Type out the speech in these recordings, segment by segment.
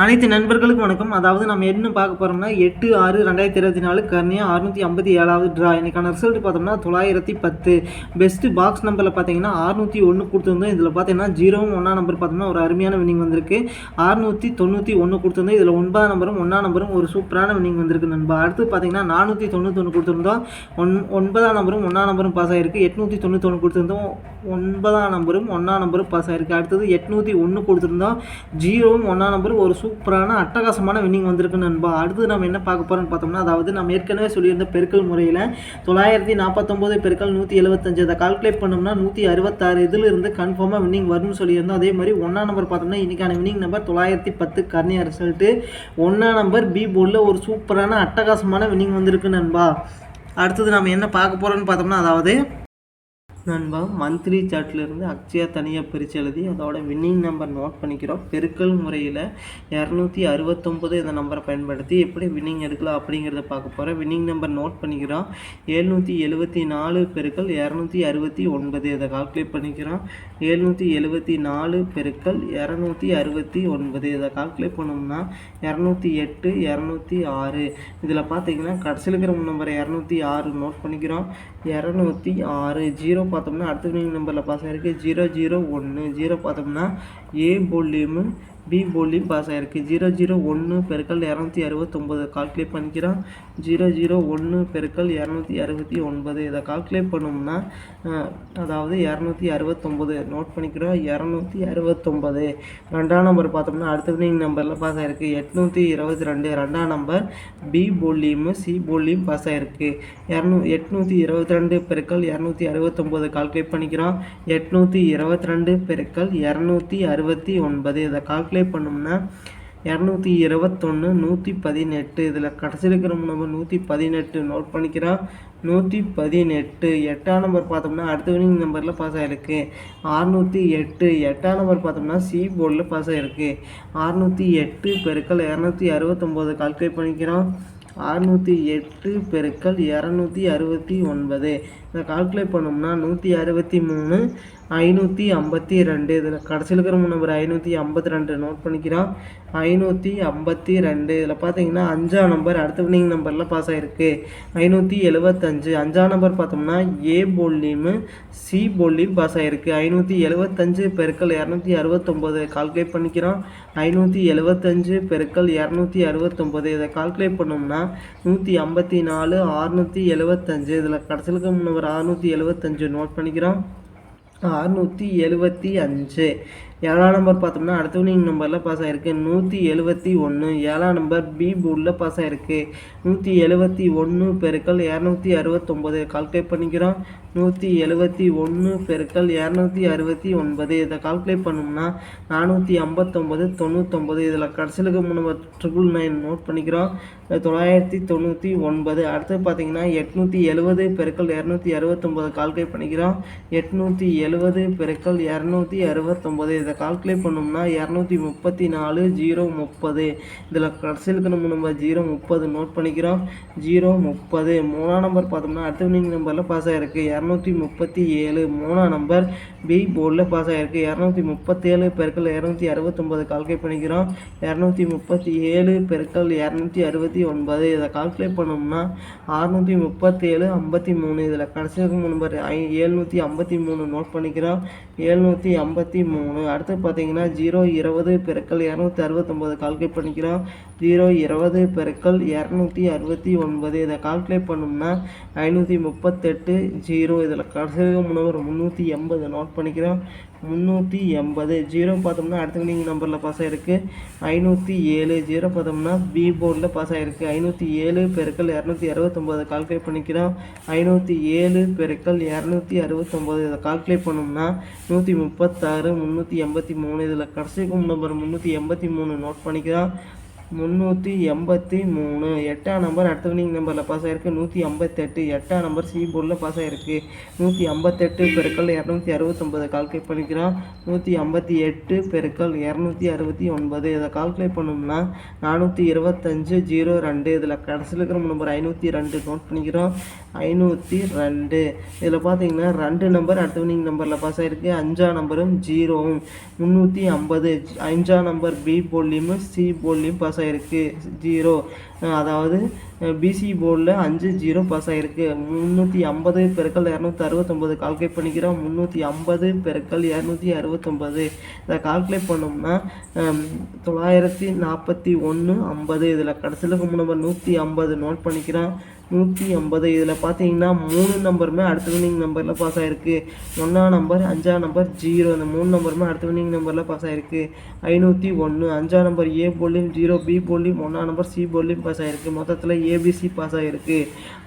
அனைத்து நண்பர்களுக்கும் வணக்கம். அதாவது நம்ம என்ன பார்க்க போகிறோம்னா எட்டு ஆறு ரெண்டாயிரத்தி இருபத்தி நாலு கர்னியா அறுநூற்றி ஐம்பத்தி ஏழாவது ட்ரா இன்னைக்கான ரிசல்ட் பார்த்தோம்னா தொள்ளாயிரத்தி பத்து. பெஸ்ட்டு பாக்ஸ் நம்பரில் பார்த்தீங்கன்னா அறுநூற்றி ஒன்று கொடுத்துருந்தோம். இதில் பார்த்தீங்கன்னா ஜீரோவும் ஒன்றா நம்பர் பார்த்தோம்னா ஒரு அருமையான வினிங் வந்திருக்கு. அறுநூற்றி தொண்ணூற்றி ஒன்று கொடுத்துருந்தோம். இதில் ஒன்பதாம் நம்பரும் ஒன்றா நம்பரும் ஒரு சூப்பரான வினிங் வந்திருக்கு நண்பா. அடுத்து பார்த்தீங்கன்னா நானூற்றி தொண்ணூற்றி ஒன்று கொடுத்துருந்தோம். ஒன் ஒன்பதாம் நம்பரும் ஒன்றா நம்பரும் பாஸ் ஆகிருக்கு எட்நூற்றி தொண்ணூற்றி ஒன்று கொடுத்துருந்தோம். ஒன்பதாம் நம்பரும் ஒன்றா நம்பரும் பாஸ் ஆகிருக்கு அடுத்தது எட்நூற்றி ஒன்று கொடுத்துருந்தோம். ஜீரோவும் ஒன்றா நம்பரும் ஒரு சூப்பரான அட்டகாசமான வின்னிங் வந்திருக்கு நண்பா. அடுத்து நம்ம என்ன பார்க்க போகிறோம்னு பார்த்தோம்னா அதாவது நம்ம ஏற்கனவே சொல்லியிருந்த பெருக்கல் முறையில் தொள்ளாயிரத்தி நாற்பத்தொம்போது பெருக்கல் நூற்றி எழுபத்தஞ்சு அதை கால்குலேட் பண்ணோம்னா நூற்றி அறுபத்தாறு இதிலிருந்து கன்ஃபார்மாக வின்னிங் வரும்னு சொல்லியிருந்தோம். அதே மாதிரி ஒன்றா நம்பர் பார்த்தோம்னா இன்றைக்கான வின்னிங் நம்பர் தொள்ளாயிரத்தி பத்து கர்னியா ரிசல்ட்டு ஒன்றா நம்பர் பி போர்டில் ஒரு சூப்பரான அட்டகாசமான வின்னிங் வந்திருக்கு நண்பா. அடுத்தது நம்ம என்ன பார்க்க போகிறோம்னு பார்த்தோம்னா அதாவது நண்பா மந்த்லி சார்ட்லேருந்து அக்ஷயா தனியாக பிரித்து எழுதி அதோட வின்னிங் நம்பர் நோட் பண்ணிக்கிறோம். பெருக்கல் முறையில் இரநூத்தி அறுபத்தொம்போது இந்த நம்பரை பயன்படுத்தி எப்படி வின்னிங் எடுக்கலாம் அப்படிங்கிறத பார்க்க போகிறோம் வின்னிங் நம்பர் நோட் பண்ணிக்கிறோம். எழுநூற்றி எழுபத்தி நாலு பெருக்கல் இரநூத்தி அறுபத்தி ஒன்பது. இதை கால்குலேட் பண்ணிக்கிறோம். எழுநூற்றி எழுபத்தி நாலு பெருக்கல் இரநூத்தி அறுபத்தி ஒன்பது. இதை கால்குலேட் பண்ணோம்னா இரநூத்தி எட்டு இரநூத்தி ஆறு. இதில் பார்த்தீங்கன்னா கடைசியில் இருக்கிற நம்பர் இரநூத்தி ஆறு நோட் பண்ணிக்கிறோம். இரநூத்தி ஆறு ஜீரோ பார்த்தோம்னா அடுத்த வினிங் நம்பரில் பாஸ் ஆகிருக்கு ஜீரோ ஜீரோ ஒன்று ஜீரோ பார்த்தோம்னா ஏ போல்யூமு பி போல்லையும் பாஸ் ஆகிருக்கு ஜீரோ ஜீரோ ஒன்று பெருக்கல் இரநூத்தி அறுபத்தொம்போது. கால்குலேட் பண்ணிக்கிறோம். ஜீரோ ஜீரோ ஒன்று பெருக்கல் இரநூத்தி அறுபத்தி ஒன்பது. இதை கால்குலேட் பண்ணோம்னா அதாவது இரநூத்தி அறுபத்தொம்போது. நோட் பண்ணிக்கிறோம். இரநூத்தி அறுபத்தொம்போது. ரெண்டாம் நம்பர் பார்த்தோம்னா அடுத்த வினிங் நம்பரில் பாஸ் ஆகிருக்கு எட்நூற்றி இருபத்தி ரெண்டு ரெண்டாம் நம்பர் பி போல்லியும் சி போல்லியும் பாஸ் ஆகிருக்கு இரநூ எட்நூற்றி இருபத்தி ரெண்டு பெருக்கல் இரநூத்தி அறுபத்தொம்போது. கால்குலேட் பண்ணிக்கிறோம். எட்நூற்றி இருபத்தி ரெண்டு பெருக்கல் இரநூத்தி அறுபத்தி ஒன்பது. இதை கால்குலேட் பண்ணோம்னா இரநூத்தி இருபத்தொன்று நூற்றி பதினெட்டு இதில் கடைசி இருக்கிற நம்பர் நூற்றி பதினெட்டு நோட் பண்ணிக்கிறோம் நூற்றி பதினெட்டு எட்டாம் நம்பர் பார்த்தோம்னா அடுத்த வினிங் நம்பரில் பாஸ் ஆகிருக்கு அறுநூற்றி எட்டு எட்டாம் நம்பர் பார்த்தோம்னா சி போர்டில் பாஸ் ஆகிருக்கு அறுநூற்றி எட்டு பெருக்கள் இரநூத்தி அறுபத்தொம்போது கால்குலேட் பண்ணிக்கிறோம். அறுநூற்றி எட்டு பெருக்கள் இரநூத்தி அறுபத்தி ஒன்பது. இதை கால்குலேட் பண்ணோம்னா நூற்றி அறுபத்தி மூணு ஐநூற்றி ஐம்பத்தி ரெண்டு. இதில் கடைசியில் இருக்கிற நம்பர் ஐநூற்றி ஐம்பத்தி ரெண்டு நோட் பண்ணிக்கிறோம் ஐநூற்றி ஐம்பத்தி ரெண்டு. இதில் பார்த்தீங்கன்னா அஞ்சாம் நம்பர் அடுத்த வினிங் நம்பரில் பாஸ் ஆகிருக்கு ஐநூற்றி எழுபத்தஞ்சு அஞ்சாம் நம்பர் பார்த்தோம்னா ஏ போல்லையும் சி போல்லியும் பாஸ் ஆகிருக்கு ஐநூற்றி எழுபத்தஞ்சு பெருக்கள் இரநூத்தி அறுபத்தொம்போது கால்குலேட் பண்ணிக்கிறோம் ஐநூற்றி எழுபத்தஞ்சு பெருக்கள் இரநூத்தி அறுபத்தொம்போது இதை கால்குலேட் பண்ணோம்னா நூற்றி ஐம்பத்தி நாலு அறுநூற்றி எழுபத்தஞ்சு இதில் கடைசியில் இருக்கிற நம்பர் அறுநூற்றி எழுபத்தஞ்சு நோட் பண்ணிக்கிறோம். அறுநூற்றி எழுபத்தி அஞ்சு. ஏழாம் நம்பர் பார்த்தோம்னா அடுத்த வினிங் நம்பரில் பாஸ் ஆகிருக்கு நூற்றி எழுபத்தி ஒன்று ஏழாம் நம்பர் பி போர்டில் பாஸ் ஆகிருக்கு நூற்றி எழுபத்தி ஒன்று பெருக்கல் இரநூத்தி அறுபத்தொம்போது கால்குலேட் பண்ணிக்கிறோம். நூற்றி எழுபத்தி ஒன்று பெருக்கல் இரநூத்தி அறுபத்தி ஒன்பது. இதை கால்குலேட் பண்ணோம்னா நானூற்றி ஐம்பத்தொம்பது தொண்ணூத்தொம்பது இதில் கடைசிலுக்கு முன்னர் ட்ரிபிள் நைன் நோட் பண்ணிக்கிறோம். தொள்ளாயிரத்தி தொண்ணூற்றி ஒன்பது. அடுத்து பார்த்தீங்கன்னா எட்நூற்றி எழுபது பெருக்கள் இரநூத்தி அறுபத்தொம்போது கால்குலேட் பண்ணிக்கிறோம். எட்நூற்றி எழுபது பெருக்கல் இரநூத்தி அறுபத்தொம்போது இதை கால்குலேட் பண்ணோம்னா இரநூத்தி முப்பத்தி நாலு ஜீரோ முப்பது. இதில் கடைசியிலுக்கு நம்ம நம்பர் ஜீரோ முப்பது நோட் பண்ணிக்கிறோம். ஜீரோ முப்பது. மூணாம் நம்பர் பார்த்தோம்னா அடுத்த வினிங் நம்பரில் பாஸ் ஆகிருக்கு இரநூத்தி முப்பத்தி ஏழு மூணாம் நம்பர் பி போர்டில் பாஸ் ஆகிருக்கு இரநூத்தி முப்பத்தேழு பெருக்கள் இரநூத்தி அறுபத்தொம்போது கால்குலேட் பண்ணிக்கிறோம். இரநூத்தி முப்பத்தி ஏழு பெருக்கள் இரநூத்தி அறுபத்தி ஒன்பது இதை கால்குலேட் பண்ணோம்னா அறுநூற்றி முப்பத்தேழு ஐம்பத்தி மூணு இதில் கடைசி நம்பர் ஐ ஏழ்நூற்றி ஐம்பத்தி மூணு நோட் பண்ணிக்கிறோம். ஏழ்நூற்றி ஐம்பத்தி மூணு அடுத்து பார்த்தீங்கன்னா ஜீரோ இருபது பெருக்கல் இரநூத்தி அறுபத்தொம்போது கால்குலேட் பண்ணிக்கிறோம். ஜீரோ இருபது பெருக்கல் இரநூத்தி அறுபத்தி ஒன்பது. இதை கால்குலேட் பண்ணோம்னா ஐநூற்றி முப்பத்தெட்டு ஜீரோ. இதில் கடைசியாக இருக்கும் முந்நூற்றி எண்பது நோட் பண்ணிக்கிறோம். முந்நூற்றி எண்பது. ஜீரோ பார்த்தோம்னா அடுத்த வினிங் நம்பரில் பாஸ் ஆகிருக்கு ஐநூற்றி ஏழு. ஜீரோ பார்த்தோம்னா பி போர்டில் பாஸ் ஆகிருக்கு ஐநூற்றி ஏழு பெருக்கல் இரநூத்தி அறுபத்தொம்போது கால்குலேட் பண்ணிக்கிறோம். ஐநூற்றி ஏழு பெருக்கல் இரநூத்தி அறுபத்தொம்போது. இதை கால்குலேட் பண்ணோம்னா நூற்றி முப்பத்தாறு முந்நூற்றி எண்பத்தி மூணு. இதில் கடைசிக்கும் நம்பர் முந்நூற்றி எண்பத்தி மூணு நோட் பண்ணிக்கிறோம். முந்நூற்றி எண்பத்தி மூணு. எட்டாம் நம்பர் அடுத்த வினிங் நம்பரில் பாஸ் ஆகிருக்கு நூற்றி ஐம்பத்தெட்டு எட்டாம் நம்பர் சி போர்டில் பாஸ் ஆகிருக்கு நூற்றி ஐம்பத்தெட்டு பெருக்கள் இரநூத்தி அறுபத்தொம்பது கால்குலேட் பண்ணிக்கிறோம். நூற்றி ஐம்பத்தி எட்டு பெருக்கள் இரநூத்தி அறுபத்தி ஒன்பது. இதை கால்குலேட் பண்ணோம்னா நானூற்றி இருபத்தஞ்சு ஜீரோ ரெண்டு. இதில் கடைசியில் இருக்கிற நம்பர் ஐநூற்றி ரெண்டு நோட் பண்ணிக்கிறோம். ஐநூற்றி ரெண்டு. இதில் பார்த்தீங்கன்னா ரெண்டு நம்பர் அடுத்த வினிங் நம்பரில் பாஸ் ஆகிருக்கு அஞ்சாம் நம்பரும் ஜீரோவும். முந்நூற்றி ஐம்பது. அஞ்சாம் நம்பர் பி போல்லையும் சி போல்லையும் பாஸ் இருக்குது ஜீரோ அதாவது பிசி போர்டில் அஞ்சு ஜீரோ பாஸ் ஆகிருக்கு முந்நூற்றி ஐம்பது பெருக்கள் இரநூத்தி அறுபத்தொம்பது கால்குலேட் பண்ணிக்கிறோம். முந்நூற்றி ஐம்பது பெருக்கள் இரநூத்தி அறுபத்தொம்பது இதை கால்குலேட் பண்ணோம்னா தொள்ளாயிரத்தி நாற்பத்தி ஒன்று ஐம்பது. இதில் கடைசியில் நம்பர் நூற்றி ஐம்பது. நோட் பண்ணிக்கிறோம் நூற்றி ஐம்பது. இதில் பார்த்தீங்கன்னா மூணு நம்பருமே அடுத்த வினிங் நம்பரில் பாஸ் ஆகிருக்கு ஒன்றாம் நம்பர் அஞ்சாம் நம்பர் ஜீரோ இந்த மூணு நம்பருமே அடுத்த வினிங் நம்பரில் பாஸ் ஆகிருக்கு ஐநூற்றி ஒன்று அஞ்சாம் நம்பர் ஏ போலியும் ஜீரோ பி போலியும் ஒன்றாம் நம்பர் சி போலியும் பாஸ் ஆகிருக்கு மொத்தத்தில் ஏபிசி பாஸ் ஆகிருக்கு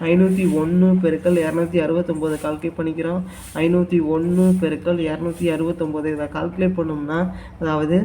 ஐநூற்றி ஒன்று பெருக்கள் இரநூத்தி அறுபத்தொம்போது கால்குலேட் பண்ணிக்கிறோம். ஐநூற்றி ஒன்று பெருக்கள் இரநூத்தி அறுபத்தொம்போது இதை கால்குலேட் பண்ணோம்னா அதாவது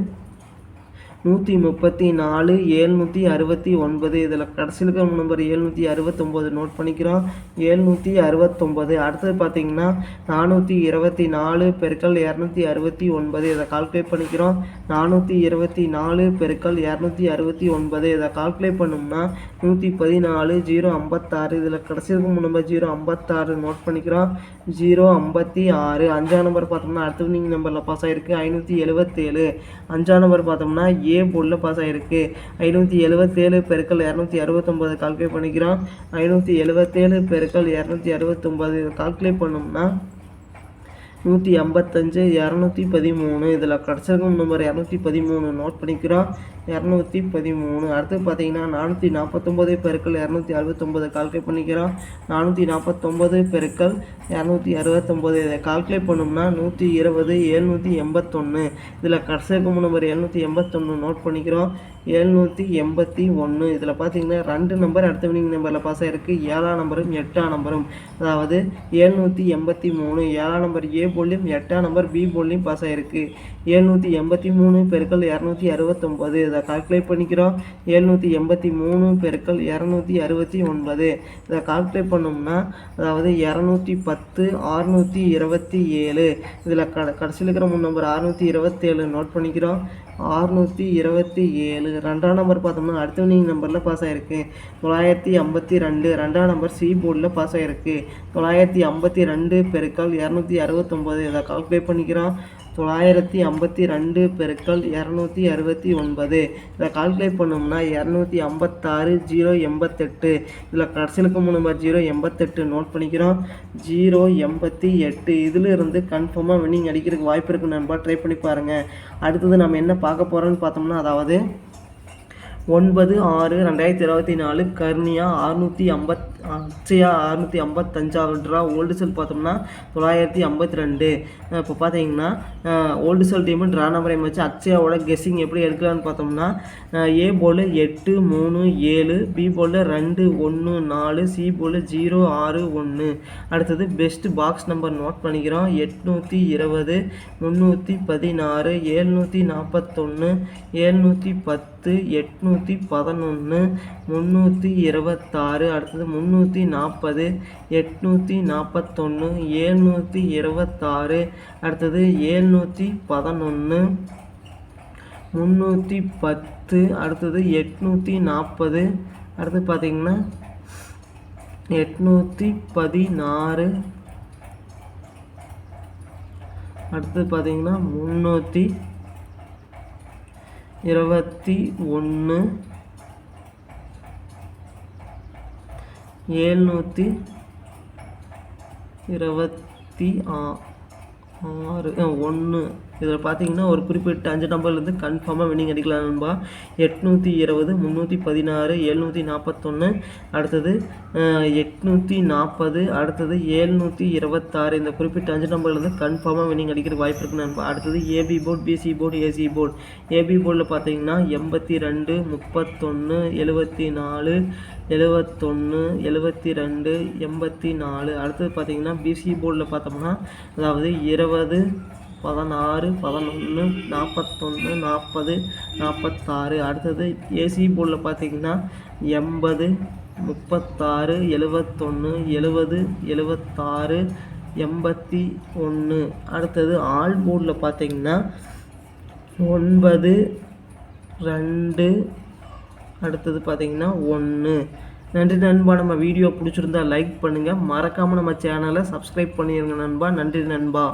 நூற்றி முப்பத்தி நாலு ஏழ்நூற்றி அறுபத்தி ஒன்பது. இதில் கடைசியில் இருக்கிற நம்பர் ஏழ்நூற்றி அறுபத்தொம்போது நோட் பண்ணிக்கிறோம். ஏழ்நூற்றி அறுபத்தொம்போது. அடுத்தது பார்த்தீங்கன்னா நானூற்றி இருபத்தி நாலு பெருக்கள் இரநூத்தி அறுபத்தி ஒன்பது. இதை கால்குலேட் பண்ணிக்கிறோம். நானூற்றி இருபத்தி நாலு பெருக்கள் இரநூத்தி அறுபத்தி ஒன்பது. இதை கால்குலேட் பண்ணோம்னா நூற்றி பதினாலு ஜீரோ ஐம்பத்தாறு. இதில் கடைசி இருக்கும் நம்பர் ஜீரோ ஐம்பத்தாறு நோட் பண்ணிக்கிறோம். ஜீரோ ஐம்பத்தி ஆறு. அஞ்சாம் நம்பர் பார்த்தோம்னா அடுத்த வினிங் நம்பரில் பாஸ் ஆகிருக்கு ஐநூற்றி எழுபத்தேழு. அஞ்சாம் நம்பர் பார்த்தோம்னா ஏ போர்டில் பாஸ் ஆகிருக்கு ஐநூற்றி எழுபத்தேழு பெருக்கள் இரநூத்தி அறுபத்தொம்பது கால்குலேட் பண்ணிக்கிறோம். ஐநூற்றி எழுபத்தேழு பெருக்கள் இரநூத்தி அறுபத்தொம்பது கால்குலேட் பண்ணோம்னா நூற்றி ஐம்பத்தஞ்சு இரநூத்தி பதிமூணு. இதில் கிடச்சிருக்கும் நம்பர் இரநூத்தி பதிமூணு நோட் பண்ணிக்கிறோம். இரநூத்தி பதிமூணு. அடுத்து பார்த்தீங்கன்னா நானூற்றி நாற்பத்தொம்பது பெருக்கள் இரநூத்தி அறுபத்தொம்பது. கால்குலேட் பண்ணிக்கிறோம். நானூற்றி நாற்பத்தொம்பது பெருக்கள் இரநூத்தி அறுபத்தொம்பது. இதை கால்குலேட் பண்ணோம்னா நூற்றி இருபது எழுநூற்றி எண்பத்தொன்று இதில் கடைசிக்கும் நம்பர் எழுநூற்றி எண்பத்தொன்று நோட் பண்ணிக்கிறோம். எழுநூற்றி எண்பத்தி ஒன்று இதில் பார்த்தீங்கன்னா ரெண்டு நம்பர் அடுத்த வினிங் நம்பரில் பாஸ் ஆகிருக்கு ஏழாம் நம்பரும் எட்டாம் நம்பரும் அதாவது எழுநூற்றி எண்பத்தி மூணு. ஏழாம் நம்பர் ஏ போலியும் எட்டாம் நம்பர் பி போலியும் பாஸ் ஆகிருக்கு எழுநூற்றி எண்பத்தி மூணு பெருக்கள் இரநூத்தி அறுபத்தொம்பது. இதை கால்குலேட் பண்ணிக்கிறோம். எழுநூற்றி எண்பத்தி மூணு பெருக்கள் இரநூத்தி அறுபத்தி ஒன்பது. இதை கால்குலேட் பண்ணோம்னா அதாவது இரநூத்தி பத்து அறுநூற்றி இருபத்தி ஏழு. இதில் க கடைசியில் இருக்கிற மூணு நம்பர் அறுநூற்றி இருபத்தேழு நோட் பண்ணிக்கிறோம். அறுநூற்றி இருபத்தி ஏழு. ரெண்டாம் நம்பர் பார்த்தோம்னா அடுத்த வினிங் நம்பரில் பாஸ் ஆகிருக்கு தொள்ளாயிரத்தி ஐம்பத்தி ரெண்டு. ரெண்டாம் நம்பர் சி போர்டில் பாஸ் ஆகிருக்கு தொள்ளாயிரத்தி ஐம்பத்தி ரெண்டு பெருக்கள் இரநூத்தி அறுபத்தொம்போது இதை கால்குலேட் பண்ணிக்கிறோம். தொள்ளாயிரத்தி ஐம்பத்தி ரெண்டு பெருக்கள் இரநூத்தி அறுபத்தி ஒன்பது. இதை கால்குலேட் பண்ணோம்னா இரநூத்தி ஐம்பத்தாறு ஜீரோ எண்பத்தெட்டு. இதில் கடைசியில் மூணு நம்பர் ஜீரோ எண்பத்தெட்டு நோட் பண்ணிக்கிறோம். ஜீரோ எண்பத்தி எட்டு. இதில் இருந்து கன்ஃபார்மாக வின்னிங் அடிக்கிறதுக்கு வாய்ப்பு இருக்கு நண்பா ட்ரை பண்ணி பாருங்கள் அடுத்தது நம்ம என்ன பார்க்க போகிறோன்னு பார்த்தோம்னா அதாவது ஒன்பது ஆறு ரெண்டாயிரத்தி இருபத்தி நாலு கர்னியா அறுநூற்றி ஐம்பத் அக்ஷயா அறுநூற்றி ஐம்பத்தஞ்சாவது ட்ரா ஓல்டு செல் பார்த்தோம்னா தொள்ளாயிரத்தி ஐம்பத்தி ரெண்டு இப்போ பார்த்தீங்கன்னா ஓல்டு செல் டீமு ட்ரா நம்பரை வச்சு அச்சயாவோட கெஸ்ஸிங் எப்படி எடுக்கலான்னு பார்த்தோம்னா ஏ போல் எட்டு மூணு ஏழு பி போல் ரெண்டு ஒன்று நாலு சி போல் ஜீரோ ஆறு ஒன்று அடுத்தது பெஸ்ட் பாக்ஸ் நம்பர் நோட் பண்ணிக்கிறோம். எட்நூற்றி இருபது முந்நூற்றி பதினாறு ஏழ்நூற்றி நாற்பத்தொன்று ஏழ்நூற்றி பத்து முந்நூற்றி பதினொன்று முந்நூற்றி இருபத்தாறு அடுத்தது முந்நூற்றி நாற்பது எட்நூற்றி நாற்பத்தொன்று ஏழ்நூற்றி இருபத்தாறு அடுத்தது ஏழ்நூற்றி பதினொன்று முந்நூற்றி பத்து அடுத்தது எட்நூற்றி நாற்பது அடுத்து பார்த்தீங்கன்னா எட்நூற்றி பதினாறு அடுத்து பார்த்தீங்கன்னா முந்நூற்றி இருபத்தி ஒன்று. ஏழ்நூற்றி இருபத்தி ஆ ஆறு ஒன்று. இதில் பார்த்தீங்கன்னா ஒரு குறிப்பிட்ட அஞ்சு நம்பர்லேருந்து கன்ஃபார்மாக வின்னிங் அடிக்கலாம் நண்பா. எட்நூற்றி இருபது முந்நூற்றி பதினாறு எழுநூற்றி நாற்பத்தொன்று அடுத்தது எட்நூற்றி நாற்பது அடுத்தது ஏழ்நூற்றி இருபத்தாறு. இந்த குறிப்பிட்ட அஞ்சு நம்பர்லேருந்து கன்ஃபார்மாக வின்னிங் அடிக்கிற வாய்ப்பு இருக்கு நண்பா. அடுத்தது AB board BC board AC board AB போர்டில் பார்த்தீங்கன்னா எண்பத்தி ரெண்டு முப்பத்தொன்று எழுபத்தி நாலு எழுபத்தொன்று எழுபத்தி ரெண்டு எண்பத்தி நாலு அடுத்தது பார்த்தீங்கன்னா பிசி போர்டில் பார்த்தோம்னா அதாவது இருபது பதினாறு பதினொன்று நாற்பத்தொன்று நாற்பது நாற்பத்தாறு அடுத்தது ஏசி போர்டில் பார்த்தீங்கன்னா எண்பது முப்பத்தாறு எழுபத்தொன்று எழுபது எழுபத்தாறு எண்பத்தி ஒன்று அடுத்தது ஆல் போர்டில் பார்த்தீங்கன்னா ஒன்பது ரெண்டு அடுத்தது பார்த்தீங்கன்னா ஒன்று நன்றி நண்பா. நம்ம வீடியோ பிடிச்சிருந்தா லைக் பண்ணுங்கள் மறக்காமல் நம்ம சேனலை சப்ஸ்கிரைப் பண்ணிடுங்க நண்பா. நன்றி நண்பா.